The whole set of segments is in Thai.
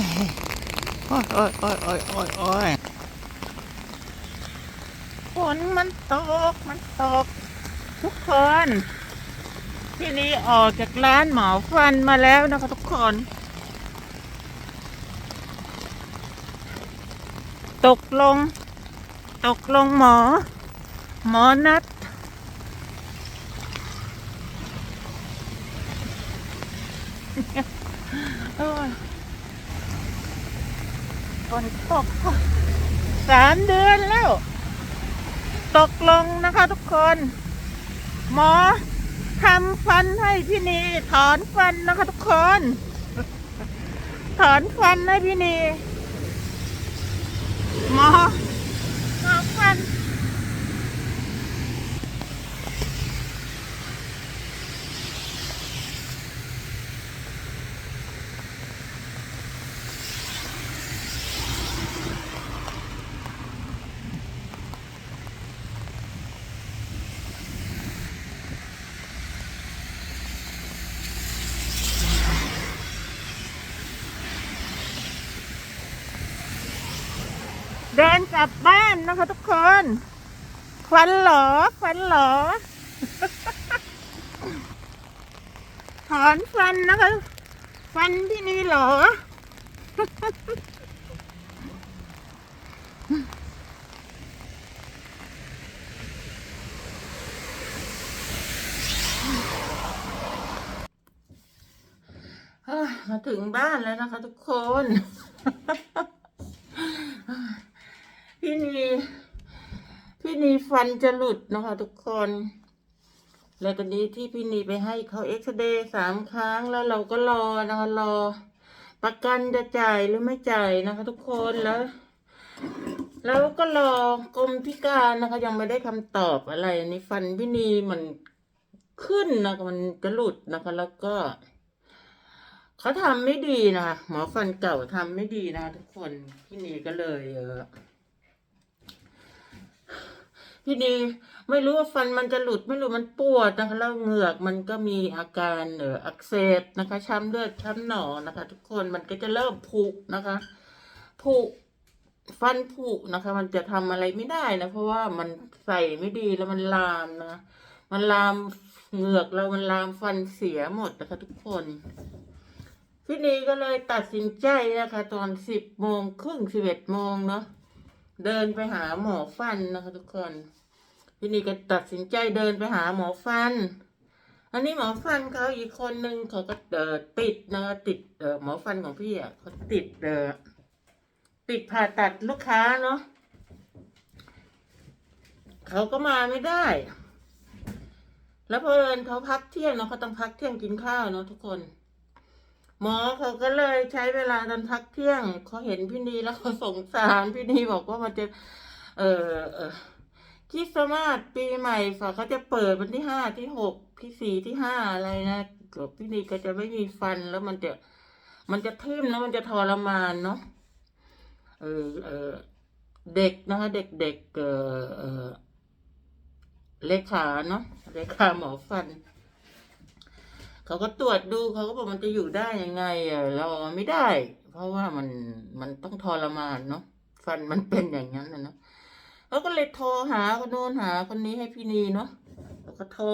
ยโอ้ยโอ้ยโอ้ยโอ้ยโอ้ยโอ้ยฝนมันตก มันตก ทุกคนที่นี้ออกจากร้านหมอฟันมาแล้วนะคะทุกคน ตกลง ตกลงหมอ หมอนัดโอ้ย ฝนตกสามเดือนแล้ว ตกลงนะคะทุกคน หมอทำฟันให้พี่นีถอนฟันนะคะทุกคน ถอนฟันให้พี่นีหมอถอนฟัน เดินกลับบ้านนะคะทุกคนควันหลอควันหลอถอนฟันนะคะฟันที่นี่หรอ มาถึงบ้านแล้วนะคะทุกคน พี่นีพี่นีฟันจะหลุดนะคะ ทุกคน แล้วตอนนี้ที่พี่นีไปให้เขาเอ็กซเรย์สามครั้งแล้วเราก็รอนะคะรอ ประกันจะจ่ายหรือไม่จ่ายนะคะ ทุกคนแล้วแล้วก็รอกรมพิการนะคะ ยังไม่ได้คำตอบอะไรในฟันพี่นีมันขึ้นนะคะมันจะหลุดนะคะ แล้วก็เขาทำไม่ดีนะคะหมอฟันเก่าทำไม่ดีนะคะทุกคนพี่นีก็เลยเออ พี่นีไม่รู้ว่าฟันมันจะหลุดไม่รู้มันปวดนะคะแล้วเหงือกมันก็มีอาการเอออักเสบนะคะ ช้ำเลือดช้ำหนองนะคะ ทุกคนมันก็จะเริ่มผุนะคะผุฟันผุนะคะ มันจะทำอะไรไม่ได้นะ เพราะว่ามันใส่ไม่ดีแล้วมันลามนะ มันลามเหงือกเรามันลามฟันเสียหมดนะคะ ทุกคนพี่นีก็เลยตัดสินใจนะคะ ตอนสิบโมงครึ่งสิบเอ็ดโมงเนาะเดินไปหาหมอฟันนะคะ ทุกคน พี่นีก็ตัดสินใจเดินไปหาหมอฟัน อันนี้หมอฟันเขาอีกคนนึงเขาก็เออติดนะติดเออหมอฟันของพี่อะเขาติดเออติดผ่าตัดลูกค้าเนาะเขาก็มาไม่ได้ แล้วเพอเอิญเขาพักเที่ยงเนาะเขาต้องพักเที่ยงกินข้าวเนาะทุกคน หมอเขาก็เลยใช้เวลาตอนพักเที่ยงเขาเห็นพี่นีแล้วเขาสงสารพี่นีบอกว่ามันจะ เออเออ คริสต์มาสปีใหม่ฝาเขาจะเปิดวันที่ห้าที่หกที่สี่ที่ห้าอะไรนะเกือบพี่นีก็จะไม่มีฟันแล้วมันจะ มันจะทิ่มแล้วมันจะทรมานเนาะเออเออเด็กนะคะเด็กเด็กเออเออเลขาเนาะเลขาหมอฟันเขาก็ตรวจดูเขาก็บอกมันจะอยู่ได้ยังไงอะเราไม่ได้ เพราะว่ามันมันต้องทรมานเนาะฟันมันเป็นอย่างนั้นนะเนาะ เขาก็เลยโทรหาคนโน้นหาคนนี้ให้พี่นีเนาะแล้วก็โทร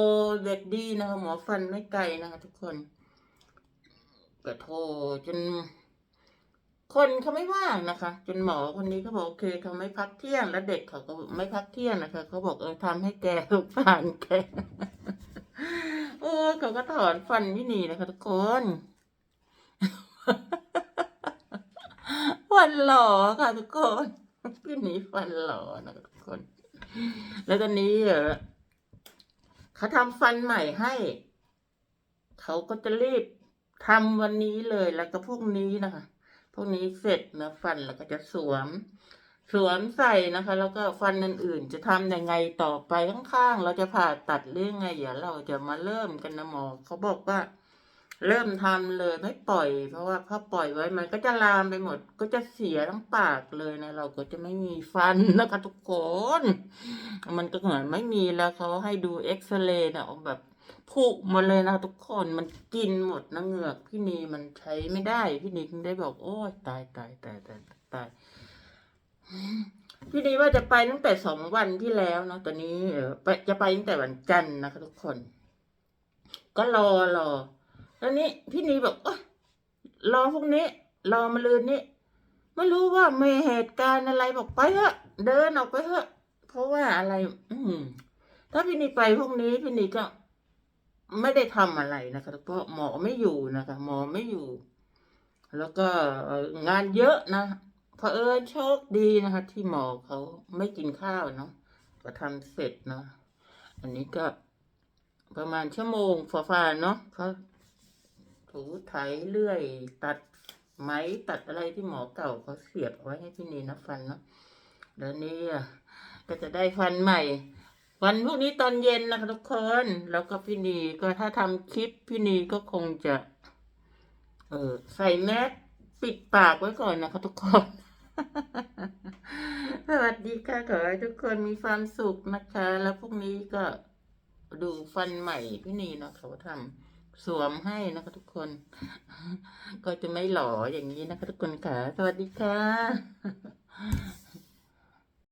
เด็กดีนะคะหมอฟันไม่ไกลนะคะทุกคนก็โทรจน คนเขาไม่ว่างนะคะ จนหมอคนนี้เขาบอกโอเคเขาไม่พักเที่ยง แล้วเด็กเขาก็ไม่พักเที่ยงนะคะเขาบอกเออทำให้แกลูกผ่านแกโอ้เขาก็ถอนฟันพี่นีนะคะ ทุกคนฟันหล่อค่ะทุกคนพี่นีฟันหล่อนะคะ กคนแล้วตอนนี้เออเขาทำฟันใหม่ให้ เขาก็จะรีบทำวันนี้เลยแล้วก็พรุ่งนี้นะคะ พวกนี้เสร็จนะฟันแล้วก็จะสวม สวมใส่นะคะ แล้วก็ฟันอื่นๆจะทำยังไงต่อไปข้างๆ เราจะผ่าตัดหรืองไงเดี๋ยวเราจะมาเริ่มกันนะหมอเขาบอกว่า เริ่มทำเลยไม่ปล่อย เพราะว่าถ้าปล่อยไว้มันก็จะลามไปหมด ก็จะเสียทั้งปากเลยนะ เราก็จะไม่มีฟันนะคะทุกคน มันก็เหมือนไม่มีแล้วเขาให้ดูเอ็กซเรย์นะแบบผุหมดเลยนะทุกคนมันกินหมดนะเหงือกพี่นีมันใช้ไม่ได้ พี่นีถึงได้บอกโอ้ยตายตายตายตายตายพี่นีว่าจะไปตั้งแต่สองวันที่แล้วเนาะตอนนี้เออไปจะไปตั้งแต่วันจันทร์นะคะทุกคน ก็รอรอ แล้วนี้พี่นีบอกโอ๊ยรอพรุ่งนี้ รอมาลืนนี้ไม่รู้ว่ามีเหตุการณ์อะไรบอกไปเถอะเดินออกไปเถอะ เพราะว่าอะไร อืมถ้าพี่นีไปพรุ่งนี้พี่นีก็ไม่ได้ทำอะไรนะคะเพราะหมอไม่อยู่นะคะ หมอไม่อยู่ แล้วก็งานเยอะนะเผอิญโชคดีนะคะ ที่หมอเขาไม่กินข้าวเนาะก็ทำเสร็จเนาะอันนี้ก็ประมาณชั่วโมงฝ่าๆเนาะเขา ถูไถเลื่อย ตัดไหมตัดอะไรที่หมอเก่าเขาเสียบเอาไว้ให้พี่นีนะฟันเนาะแล้วนี่อะก็จะได้ฟันใหม่ วันพรุ่งนี้ตอนเย็นนะคะทุกคนแล้วก็พี่นีก็ถ้าทำคลิปพี่นีก็คงจะ เออใส่แมสปิดปากไว้ก่อนนะคะทุกคนสวัสดีค่ะขอให้ทุกคนมีความสุขนะคะ แล้วพรุ่งนี้ก็ดูฟันใหม่พี่นีเนาะเขาทำ สวมให้นะคะทุกคน ก็จะไม่หล่ออย่างนี้นะคะทุกคนค่ะ สวัสดีค่ะ